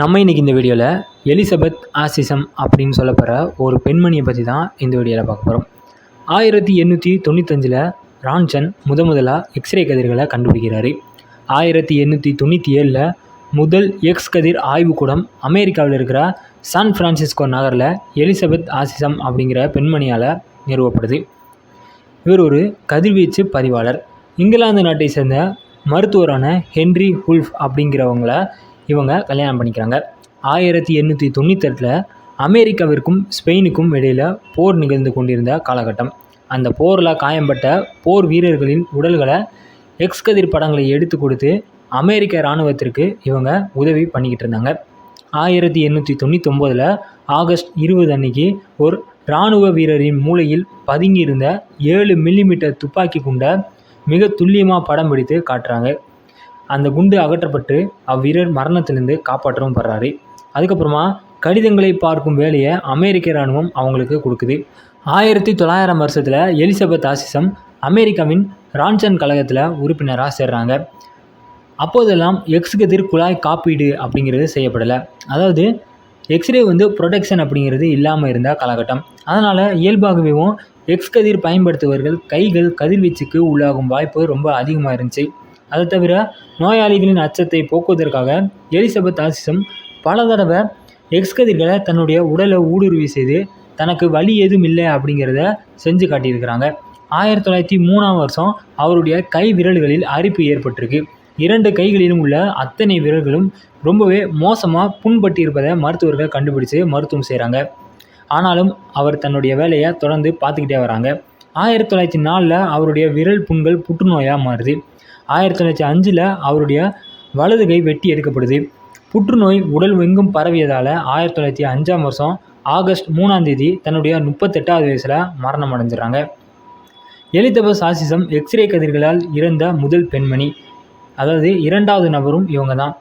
நம்ம இன்றைக்கி இந்த வீடியோவில் எலிசபெத் ஆசிசம் அப்படின்னு சொல்லப்படுற ஒரு பெண்மணியை பற்றி தான் இந்த வீடியோவில் பார்க்க போகிறோம் ஆயிரத்தி எண்ணூற்றி தொண்ணூத்தஞ்சில் ரான்சன் முத முதலாக எக்ஸ்ரே கதிர்களை கண்டுபிடிக்கிறாரு. ஆயிரத்தி எண்ணூற்றி தொண்ணூற்றி ஏழில் முதல் எக்ஸ் கதிர் ஆய்வுக்கூடம் அமெரிக்காவில் இருக்கிற சான் ஃப்ரான்சிஸ்கோ நகரில் எலிசபெத் ஆசிசம் அப்படிங்கிற பெண்மணியால் நிறுவப்படுது. இவர் ஒரு கதிர்வீச்சு பதிவாளர். இங்கிலாந்து நாட்டை சேர்ந்த மருத்துவரான ஹென்றி ஹுல்ஃப் அப்படிங்கிறவங்கள இவங்க கல்யாணம் பண்ணிக்கிறாங்க. ஆயிரத்தி எண்ணூற்றி தொண்ணூத்தெட்டில் அமெரிக்காவிற்கும் ஸ்பெயினுக்கும் இடையில் போர் நிகழ்ந்து கொண்டிருந்த காலகட்டம். அந்த போரில் காயம்பட்ட போர் வீரர்களின் உடல்களை எக்ஸ்கதிர் படங்களை எடுத்து கொடுத்து அமெரிக்க இராணுவத்திற்கு இவங்க உதவி பண்ணிக்கிட்டு இருந்தாங்க. ஆயிரத்தி எண்ணூற்றி தொண்ணூத்தொம்போதில் ஆகஸ்ட் இருபது அன்னைக்கு ஒரு இராணுவ வீரரின் மூளையில் பதுங்கியிருந்த ஏழு மில்லிமீட்டர் துப்பாக்கி குண்டை மிக துல்லியமாக படம் பிடித்து காட்டுறாங்க. அந்த குண்டு அகற்றப்பட்டு அவ்வீரர் மரணத்திலிருந்து காப்பாற்றவும் படுறாரு. அதுக்கப்புறமா கடிதங்களை பார்க்கும் வேலையை அமெரிக்க இராணுவம் அவங்களுக்கு கொடுக்குது. ஆயிரத்தி தொள்ளாயிரம் வருஷத்தில் எலிசபெத் ஆசிசம் அமெரிக்காவின் ரான்சன் கழகத்தில் உறுப்பினராக சேர்றாங்க. அப்போதெல்லாம் எக்ஸ் கதிர் குழாய் காப்பீடு அப்படிங்கிறது செய்யப்படலை. அதாவது எக்ஸ்ரே வந்து ப்ரொடெக்ஷன் அப்படிங்கிறது இல்லாமல் இருந்த காலகட்டம். அதனால் இயல்பாகவேவும் எக்ஸ் கதிர் பயன்படுத்துபவர்கள் கைகள் கதிர்வீச்சுக்கு உள்ளாகும் வாய்ப்பு ரொம்ப அதிகமாக இருந்துச்சு. அதை தவிர நோயாளிகளின் அச்சத்தை போக்குவதற்காக எலிசபெத் ஆசிசம் பல தடவை எக்ஸ்கதிர்களை தன்னுடைய உடலை ஊடுருவி செய்து தனக்கு வலி எதுவும் இல்லை அப்படிங்கிறத செஞ்சு காட்டியிருக்கிறாங்க. ஆயிரத்தி தொள்ளாயிரத்தி மூணாம் வருஷம் அவருடைய கை விரல்களில் அரிப்பு ஏற்பட்டிருக்கு. இரண்டு கைகளிலும் உள்ள அத்தனை விரல்களும் ரொம்பவே மோசமாக புண்பட்டிருப்பதை மருத்துவர்கள் கண்டுபிடிச்சு மருத்துவம் செய்கிறாங்க ஆனாலும் அவர் தன்னுடைய வேலையை தொடர்ந்து பார்த்துக்கிட்டே வராங்க. ஆயிரத்தி தொள்ளாயிரத்தி நாலில் அவருடைய விரல் புண்கள் புற்றுநோயாக மாறுது. ஆயிரத்தி தொள்ளாயிரத்தி அஞ்சில் அவருடைய வலது கை வெட்டி எடுக்கப்படுது. புற்றுநோய் உடல் எங்கும் பரவியதால் ஆயிரத்தி தொள்ளாயிரத்தி அஞ்சாம் வருஷம் ஆகஸ்ட் மூணாம் தேதி தன்னுடைய முப்பத்தெட்டாவது வயசில் மரணம் அடைஞ்சிடறாங்க எலிதபஸ் ஆசிசம் எக்ஸ்ரே கதிர்களால் இறந்த முதல் பெண்மணி. அதாவது இரண்டாவது நபரும் இவங்க தான்